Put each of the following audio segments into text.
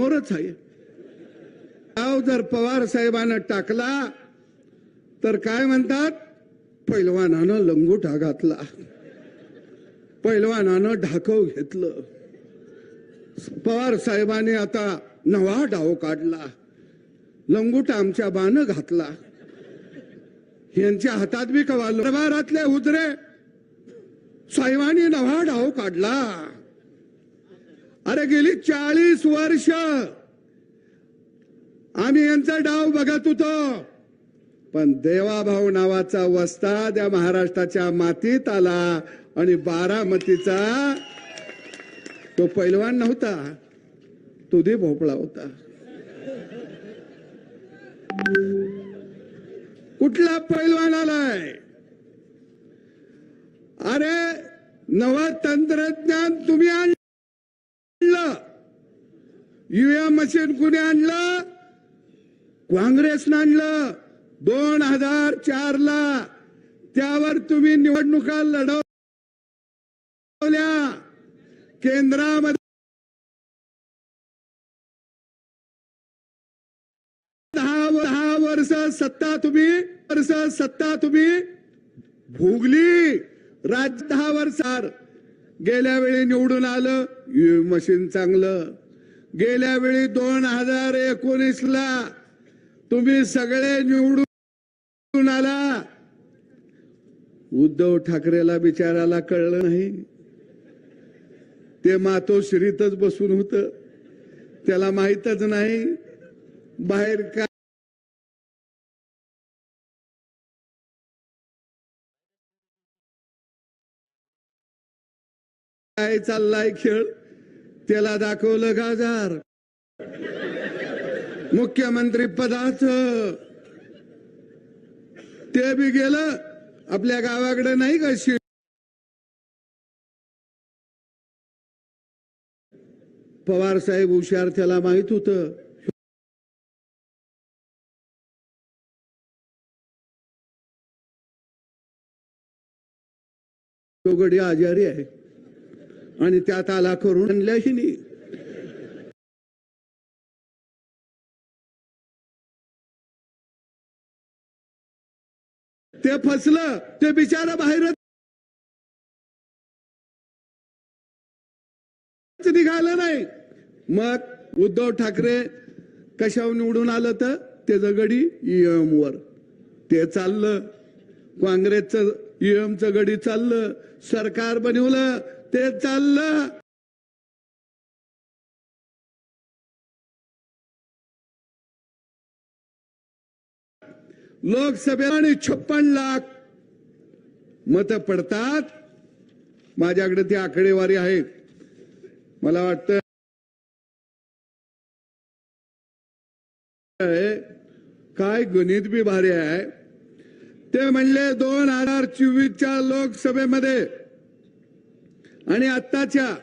समोरच आहे. डाव जर पवार साहेबांना टाकला तर काय म्हणतात? पैलवानानं लंगोटा घातला. पैलवानानं ढाकव घेतलं. पवार साहेबांनी आता नवा डाव काढला. लंगोटा आमच्या बाण घातला. यांच्या हातात बी कवाल दरबारातले उजरे. साहेबांनी नवा डाव काढला. अरे गेली चाळीस वर्ष. आम्ही यांचा डाव बघत होतो. पण देवाभाऊ नावाचा वस्ताद या महाराष्ट्राच्या मातीत आला आणि बारामतीचा तो पैलवान नव्हता. तुधी भोपळा होता. कुठला पैलवान आलाय? अरे नवा तंत्रज्ञान तुम्ही आणलं. ईव्हीएम मशीन कुणी आणलं? काँग्रेसनं आणलं. दोन हजार चार ला त्यावर तुम्ही निवडणुका लढवल्या. केंद्रामध्ये दहा दहा वर्ष सत्ता तुम्ही वर्ष सत्ता तुम्ही भोगली. राज्य दहा वर्षार गेल्या वेळी निवडून आलं. ईव्हीएम मशीन चांगलं. गेल्या वेळी दोन हजार एकोणीस ला तुम्ही सगळे निवडून आला. उद्धव ठाकरेला बिचाराला कळलं नाही. ते मातोश्रीतच बसून होत. त्याला माहीतच नाही. बाहेर काय काय चाललाय खेळ? त्याला दाखवलं गाजार. मुख्यमंत्री पदाच. ते बी गेलं आपल्या गावाकडे नाही का पवार साहेब हुशार त्याला माहीत होत. गडी आजारी आहे. आणि त्यात आला करून आणल्याशी नाही. ते फसलं ते बिचारा बाहेरच निघालं नाही. मग उद्धव ठाकरे कशावर निवडून आलं तर? त्याचं गडी ईएम वर ते चाललं. काँग्रेसचं ईएमचं गडी चाललं. सरकार बनवलं. ते चाललं. लोकसभेला आणि छप्पन लाख मत पडतात. माझ्याकडे ती आकडेवारी आहे. मला वाटतं काय गणित बी भारी आहे. ते म्हणले दोन हजार चोवीसच्या लोकसभेमध्ये आणि आत्ताच्या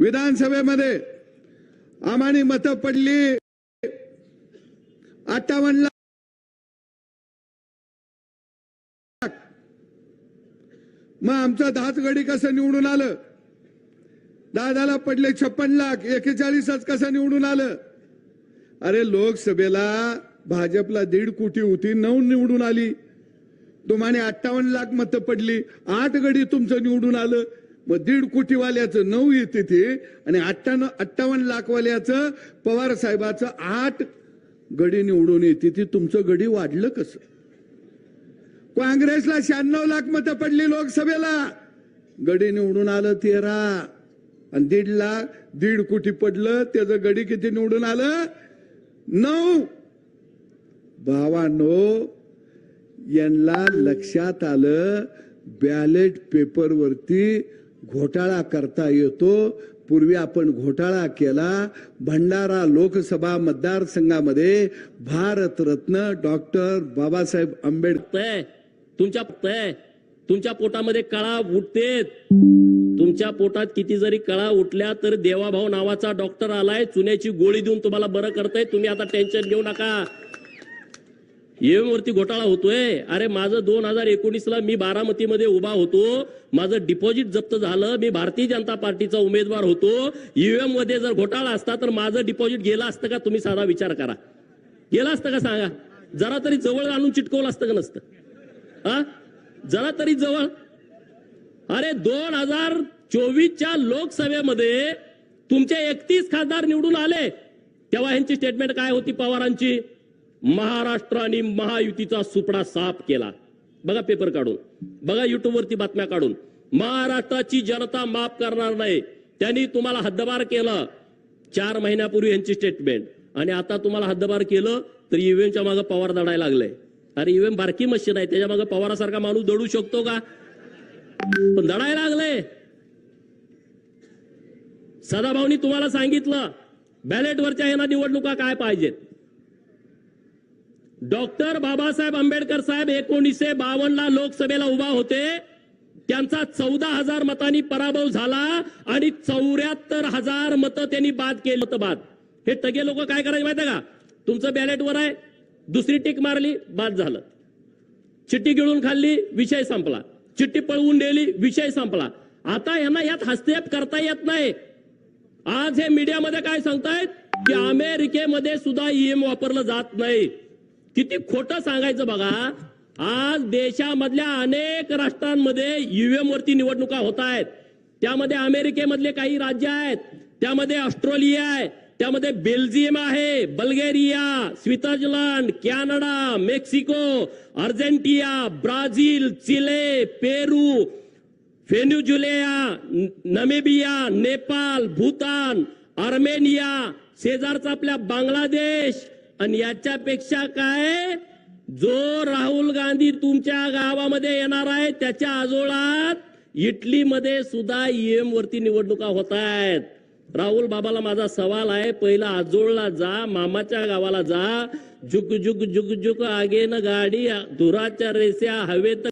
विधानसभेमध्ये आम्हाने मतं पडली. अठ्ठावन्न लाख मग आमचं दहाच गडी कसं निवडून आलं? दादाला पडले छप्पन लाख एकेचाळीसच कसं निवडून आलं? अरे लोकसभेला भाजपला दीड कोटी होती नऊ निवडून आली. तुम्हाला अठ्ठावन्न लाख मतं पडली. आठ गडी तुमचं निवडून आलं. मग दीड कोटीवाल्याचं नऊ येते ते. आणि अठ्ठावन्न अठ्ठावन्न लाखवाल्याचं पवार साहेबाचं आठ गडी निवडून येते ती. तुमचं गडी वाढलं कसं? काँग्रेसला शहाण्णव लाख मतं पडली लोकसभेला. गडी निवडून आलं तेरा. आणि दीड लाख दीड कोटी पडलं त्याचं गडी किती निवडून आलं? नऊ. भावानो यांना लक्षात आलं बॅलेट पेपरवरती घोटाळा करता येतो. पूर्वी आपण घोटाळा केला भंडारा लोकसभा मतदारसंघामध्ये भारतरत्न डॉक्टर बाबासाहेब आंबेडकर तुमच्या तुमच्या पोटामध्ये कळा उठते तुमच्या पोटात किती जरी कळा उठल्या तर देवाभाऊ नावाचा डॉक्टर आलाय. चुन्याची गोळी देऊन तुम्हाला बरं करताय. तुम्ही आता टेन्शन घेऊ नका. ईव्हीएम वरती घोटाळा होतोय. अरे माझं दोन हजार एकोणीसला मी बारामतीमध्ये उभा होतो. माझं डिपॉझिट जप्त झालं. मी भारतीय जनता पार्टीचा उमेदवार होतो. ईव्हीएममध्ये जर घोटाळा असता तर माझं डिपॉझिट गेलं असतं का? तुम्ही साधा विचार करा. गेलं असतं का सांगा? जरा तरी जवळ आणून चिटकवलं असतं का नसतं? हा जरा तरी जवळ. अरे दोन हजार चोवीसच्या लोकसभेमध्ये तुमचे एकतीस खासदार निवडून आले. तेव्हा ह्यांची स्टेटमेंट काय होती पवारांची? महाराष्ट्राने महायुतीचा सुपडा साफ केला. बघा पेपर काढून. बघा युट्यूबवरती बातम्या काढून. महाराष्ट्राची जनता माफ करणार नाही. त्यांनी तुम्हाला हद्दबार केलं. चार महिन्यापूर्वी यांची स्टेटमेंट आणि आता तुम्हाला हद्दबार केलं तर ईव्हीएमच्या मागे पवार दडायला लागलंय. अरे ईव्हीएम बारकी मशीन आहे त्याच्यामागे पवारासारखा माणूस दडू शकतो का? पण दडायला लागलंय. सदाभाऊनी तुम्हाला सांगितलं बॅलेटवरच्या यांना निवडणुका काय पाहिजेत? डॉक्टर बाबासाहेब आंबेडकर साहेब एकोणीसशे बावन्न ला लोकसभेला उभा होते. त्यांचा चौदा हजार मतांनी पराभव झाला आणि चौऱ्याहत्तर हजार मतं त्यांनी बाद केलं मतं बाद. हे टगे लोक काय करायचे माहिती का? तुमचं बॅलेटवर आहे. दुसरी टिक मारली बाद झालं. चिठ्ठी गिळून खाल्ली विषय संपला. चिठ्ठी पळवून नेली विषय संपला. आता यांना यात हस्तक्षेप करता येत नाही. आज हे मीडियामध्ये काय सांगतायत? की अमेरिकेमध्ये सुद्धा ईएम वापरलं जात नाही. किती खोटं सांगायचं बघा. आज देशामधल्या अनेक राष्ट्रांमध्ये ईव्हीएम वरती निवडणुका होत आहेत त्यामध्ये अमेरिकेमधले काही राज्य आहेत. त्यामध्ये ऑस्ट्रेलिया आहे. त्यामध्ये बेल्जियम आहे Bulgaria Switzerland Canada Mexico Argentina Brazil Chile Peru Venezuela Namibia Nepal Bhutan Armenia शेजारचा आपल्या बांगलादेश आणि याच्यापेक्षा काय? जो राहुल गांधी तुमच्या गावामध्ये येणार आहे त्याच्या आजोळात इटलीमध्ये सुद्धा ईएम वरती निवडणुका होत आहेत. राहुल बाबाला माझा सवाल आहे पहिला आजोळला जा मामाच्या गावाला जा. झुक झुक झुक झुक आगेन गाडी धुराच्या रेस्या हवेत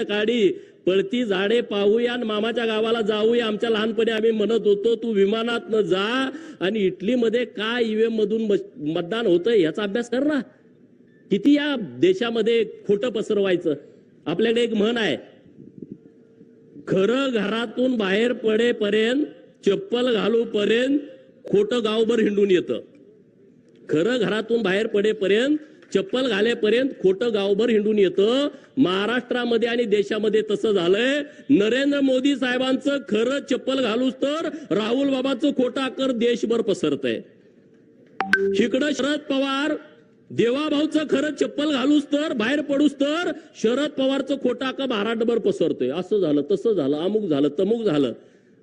काढी पळती झाडे पाहूया आणि मामाच्या गावाला जाऊया. आमच्या लहानपणी आम्ही म्हणत होतो तू विमानात न जा आणि इटलीमध्ये काय ईव्हीएम मधून मतदान होतंय याचा अभ्यास कर ना. किती या देशामध्ये खोटं पसरवायचं? आपल्याकडे एक म्हण आहे खरं घरातून बाहेर पडेपर्यंत चप्पल घालूपर्यंत खोटं गावभर हिंडून येतं. खरं घरातून बाहेर पडेपर्यंत चप्पल घालेपर्यंत खोटं गावभर हिंडून येतं. महाराष्ट्रामध्ये आणि देशामध्ये तसं झालंय. नरेंद्र मोदी साहेबांचं खरं चप्पल घालूच तर राहुल बाबाचं खोटं आकर देशभर पसरतंय. इकडं शरद पवार देवाभाऊचं खरं चप्पल घालूच तर बाहेर पडूच तर शरद पवारचं खोटा का महाराष्ट्रभर पसरतोय. असं झालं तसं झालं अमुक झालं तमुक झालं.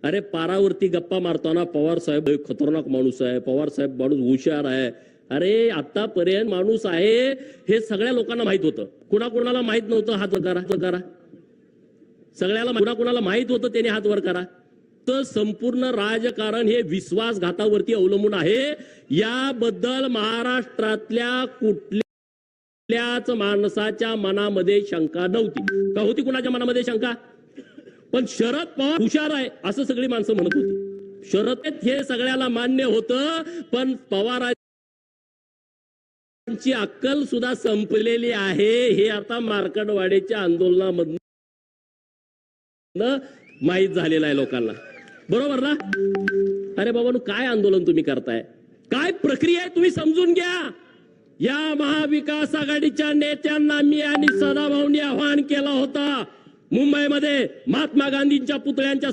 अरे पारावरती गप्पा मारताना पवार साहेब खतरनाक माणूस आहे. पवार साहेब माणूस हुशार आहे. अरे आतापर्यंत माणूस आहे हे सगळ्या लोकांना माहीत होतं. कुणाकुणाला माहीत नव्हतं हात वर करा हात वर करा. सगळ्याला कुणाकुणाला माहीत होतं त्याने हात वर करा. तर संपूर्ण राजकारण हे विश्वासघातावरती अवलंबून आहे. याबद्दल महाराष्ट्रातल्या कुठल्याच माणसाच्या मनामध्ये शंका नव्हती. का होती कुणाच्या मनामध्ये शंका? पण शरद पवार हुशार आहे असं सगळी माणसं म्हणत होती. शरद हे सगळ्याला मान्य होतं पण पवारांची अक्कल सुद्धा संपलेली आहे. हे आता मार्कडवाडीच्या आंदोलनामधन माहीत झालेलं आहे लोकांना. बरोबर ना? अरे बाबा काय आंदोलन तुम्ही करताय? काय प्रक्रिया आहे तुम्ही समजून घ्या. या महाविकास आघाडीच्या नेत्यांना मी आणि सदाभाऊंनी आवाहन केला होता. मुंबईमध्ये महात्मा गांधींच्या पुतळ्यांच्या